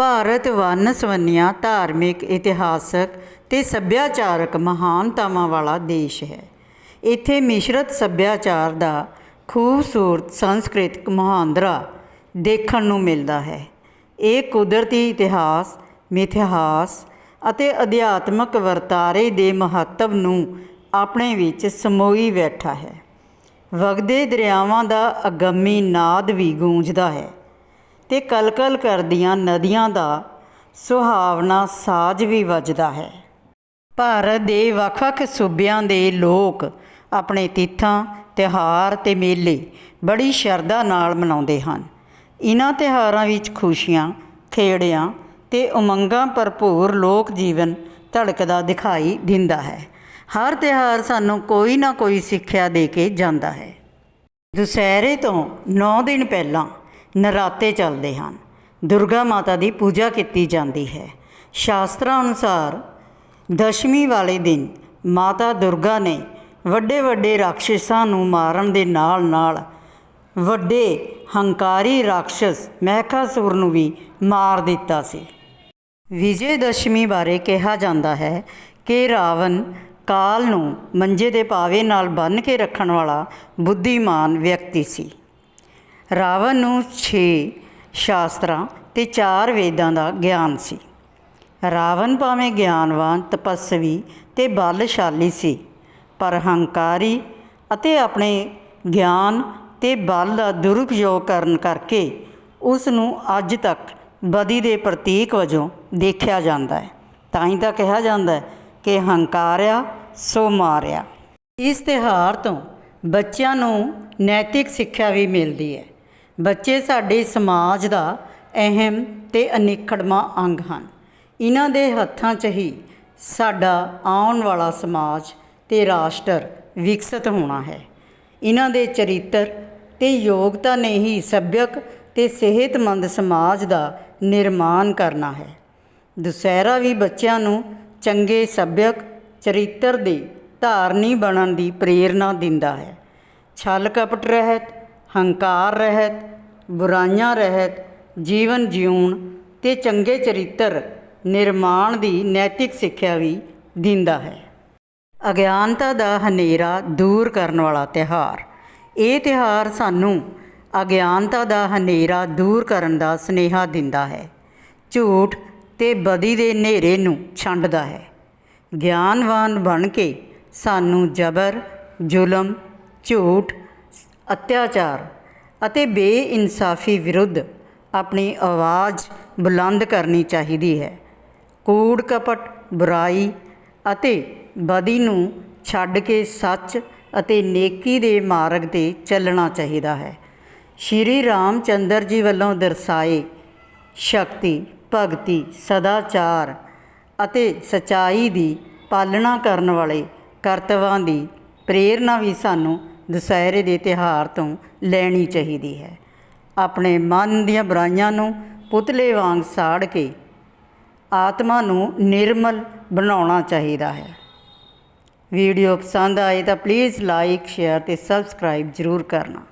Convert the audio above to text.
Bharat one ਸਵੰਨੀਆਂ ਧਾਰਮਿਕ, ਇਤਿਹਾਸਕ ਤੇ ਸੱਭਿਆਚਾਰਕ ਮਹਾਨਤਾਵਾਂ ਵਾਲਾ ਦੇਸ਼ ਹੈ। ਇੱਥੇ ਮਿਸ਼ਰਤ ਸੱਭਿਆਚਾਰ ਦਾ ਖੂਬਸੂਰਤ ਸੰਸਕ੍ਰਿਤਕ ਮੁਹਾਂਦਰਾ ਦੇਖਣ ਨੂੰ ਮਿਲਦਾ ਹੈ। ਇਹ ਕੁਦਰਤੀ ਇਤਿਹਾਸ, ਮਿਥਿਹਾਸ ਅਤੇ ਅਧਿਆਤਮਕ ਵਰਤਾਰੇ ਦੇ ਮਹੱਤਵ ਨੂੰ ਆਪਣੇ ਵਿੱਚ ਸਮੋਈ ਬੈਠਾ ਹੈ। ਵਗਦੇ ਦਰਿਆਵਾਂ ਦਾ ਅਗੰਮੀ ਨਾਦ ਵੀ ਗੂੰਜਦਾ ਹੈ। ਤੇ ਕਲਕਲ ਕਰਦੀਆਂ ਨਦੀਆਂ ਦਾ ਸੁਹਾਵਣਾ ਸਾਜ਼ ਵੀ ਵੱਜਦਾ ਹੈ। ਭਾਰਤ ਦੇ ਵੱਖ-ਵੱਖ ਸੂਬਿਆਂ ਦੇ ਲੋਕ ਆਪਣੇ ਤਿੱਥਾਂ, ਤਿਉਹਾਰ ਤੇ ਮੇਲੇ ਬੜੀ ਸ਼ਰਧਾ ਨਾਲ ਮਨਾਉਂਦੇ ਹਨ। ਇਹਨਾਂ ਤਿਉਹਾਰਾਂ ਵਿੱਚ ਖੁਸ਼ੀਆਂ, ਖੇੜਿਆਂ ਤੇ ਉਮੰਗਾਂ ਭਰਪੂਰ ਲੋਕ ਜੀਵਨ ਧੜਕਦਾ ਦਿਖਾਈ ਦਿੰਦਾ ਹੈ। ਹਰ ਤਿਉਹਾਰ ਸਾਨੂੰ ਕੋਈ ਨਾ ਕੋਈ ਸਿੱਖਿਆ ਦੇ ਕੇ ਜਾਂਦਾ ਹੈ। ਦੁਸਹਿਰੇ ਤੋਂ 9 ਦਿਨ ਪਹਿਲਾਂ ਨਰਾਤੇ ਚੱਲਦੇ ਹਨ। ਦੁਰਗਾ ਮਾਤਾ ਦੀ ਪੂਜਾ ਕੀਤੀ ਜਾਂਦੀ ਹੈ। ਸ਼ਾਸਤਰਾਂ ਅਨੁਸਾਰ ਦਸ਼ਮੀ ਵਾਲੇ ਦਿਨ ਮਾਤਾ ਦੁਰਗਾ ਨੇ ਵੱਡੇ ਵੱਡੇ ਰਾਖਸ਼ਾਂ ਨੂੰ ਮਾਰਨ ਦੇ ਨਾਲ ਨਾਲ ਵੱਡੇ ਹੰਕਾਰੀ ਰਾਖਸ਼ ਮਹਿਕਾਸੁਰ ਨੂੰ ਵੀ ਮਾਰ ਦਿੱਤਾ ਸੀ। ਵਿਜੇ ਦਸ਼ਮੀ ਬਾਰੇ ਕਿਹਾ ਜਾਂਦਾ ਹੈ ਕਿ ਰਾਵਣ ਕਾਲ ਨੂੰ ਮੰਜੇ ਦੇ ਪਾਵੇ ਨਾਲ ਬੰਨ੍ਹ ਕੇ ਰੱਖਣ ਵਾਲਾ ਬੁੱਧੀਮਾਨ ਵਿਅਕਤੀ ਸੀ। ਰਾਵਣ ਨੂੰ 6 ਸ਼ਾਸਤਰਾਂ ਤੇ 4 ਵੇਦਾਂ ਦਾ ਗਿਆਨ ਸੀ। ਰਾਵਣ ਭਾਵੇਂ ਗਿਆਨਵਾਨ, ਤਪਸਵੀ ਤੇ ਬਲਸ਼ਾਲੀ ਸੀ, ਪਰ ਹੰਕਾਰੀ ਅਤੇ ਆਪਣੇ ਗਿਆਨ ਤੇ ਬਲ ਦਾ ਦੁਰਉਪਯੋਗ ਕਰਨ ਕਰਕੇ ਉਸ ਨੂੰ ਅੱਜ ਤੱਕ ਬਦੀ ਦੇ ਪ੍ਰਤੀਕ ਵਜੋਂ ਦੇਖਿਆ ਜਾਂਦਾ ਹੈ। ਤਾਂ ਹੀ ਤਾਂ ਕਿਹਾ ਜਾਂਦਾ ਹੈ ਕਿ ਹੰਕਾਰਿਆ ਸੋ ਮਾਰਿਆ। ਇਸ ਤਿਉਹਾਰ ਤੋਂ ਬੱਚਿਆਂ ਨੂੰ ਨੈਤਿਕ ਸਿੱਖਿਆ ਵੀ ਮਿਲਦੀ ਹੈ। ਬੱਚੇ ਸਾਡੇ ਸਮਾਜ ਦਾ ਅਹਿਮ ਤੇ ਅਨਿਖੜਵਾਂ ਅੰਗ ਹਨ। ਇਹਨਾਂ ਦੇ ਹੱਥਾਂ 'ਚ ਹੀ ਸਾਡਾ ਆਉਣ ਵਾਲਾ ਸਮਾਜ ਤੇ ਰਾਸ਼ਟਰ ਵਿਕਸਿਤ ਹੋਣਾ ਹੈ। ਇਹਨਾਂ ਦੇ ਚਰਿੱਤਰ ਤੇ ਯੋਗਤਾ ਨੇ ਹੀ ਸੱਭਿਅਕ ਤੇ ਸਿਹਤਮੰਦ ਸਮਾਜ ਦਾ ਨਿਰਮਾਣ ਕਰਨਾ ਹੈ। ਦੁਸਹਿਰਾ ਵੀ ਬੱਚਿਆਂ ਨੂੰ ਚੰਗੇ ਸੱਭਿਅਕ ਚਰਿੱਤਰ ਦੇ ਧਾਰਨੀ ਬਣਨ ਦੀ ਪ੍ਰੇਰਣਾ ਦਿੰਦਾ ਹੈ। ਛਲ ਕਪਟ ਰਹਿਤ ਹੰਕਾਰ ਰਹਿਤ, ਬੁਰਾਈਆਂ ਰਹਿਤ, ਜੀਵਨ ਜਿਉਣ ਤੇ ਚੰਗੇ ਚਰਿੱਤਰ ਨਿਰਮਾਣ ਦੀ ਨੈਤਿਕ ਸਿੱਖਿਆ ਵੀ ਦਿੰਦਾ ਹੈ। ਅਗਿਆਨਤਾ ਦਾ ਹਨੇਰਾ ਦੂਰ ਕਰਨ ਵਾਲਾ ਤਿਹਾਰ ਇਹ ਤਿਹਾਰ ਸਾਨੂੰ ਅਗਿਆਨਤਾ ਦਾ ਹਨੇਰਾ ਦੂਰ ਕਰਨ ਦਾ ਸਨੇਹਾ ਦਿੰਦਾ ਹੈ। ਝੂਠ ਤੇ ਬਦੀ ਦੇ ਹਨੇਰੇ ਨੂੰ ਛੰਡਦਾ ਹੈ। ਗਿਆਨਵਾਨ ਬਣ ਕੇ ਸਾਨੂੰ ਜ਼ਬਰ, ਜ਼ੁਲਮ, ਝੂਠ ਅਤਿਆਚਾਰ ਅਤੇ ਬੇਇਨਸਾਫੀ ਵਿਰੁੱਧ ਆਪਣੀ ਆਵਾਜ਼ ਬੁਲੰਦ ਕਰਨੀ ਚਾਹੀਦੀ ਹੈ। ਕੂੜ ਕਪਟ, ਬੁਰਾਈ ਅਤੇ ਬਦੀ ਨੂੰ ਛੱਡ ਕੇ ਸੱਚ ਅਤੇ ਨੇਕੀ ਦੇ ਮਾਰਗ ਤੇ ਚੱਲਣਾ ਚਾਹੀਦਾ ਹੈ। ਸ਼੍ਰੀ ਰਾਮਚੰਦਰ ਜੀ ਵੱਲੋਂ ਦਰਸਾਏ ਸ਼ਕਤੀ, ਭਗਤੀ, ਸਦਾਚਾਰ ਅਤੇ ਸਚਾਈ ਦੀ ਪਾਲਣਾ ਕਰਨ ਵਾਲੇ ਕਰਤਵਾਂ ਦੀ ਪ੍ਰੇਰਣਾ ਵੀ ਸਾਨੂੰ ਦੁਸਹਿਰੇ ਦੇ ਤਿਹਾਰ ਤੋਂ ਲੈਣੀ ਚਾਹੀਦੀ ਹੈ। ਆਪਣੇ ਮਨ ਦੀਆਂ ਬੁਰਾਈਆਂ ਨੂੰ ਪੁਤਲੇ ਵਾਂਗ ਸਾੜ ਕੇ ਆਤਮਾ ਨੂੰ ਨਿਰਮਲ ਬਣਾਉਣਾ ਚਾਹੀਦਾ ਹੈ। ਵੀਡੀਓ ਪਸੰਦ ਆਏ ਤਾਂ ਪਲੀਜ਼ ਲਾਈਕ ਸ਼ੇਅਰ ਤੇ ਸਬਸਕ੍ਰਾਈਬ ਜ਼ਰੂਰ ਕਰਨਾ।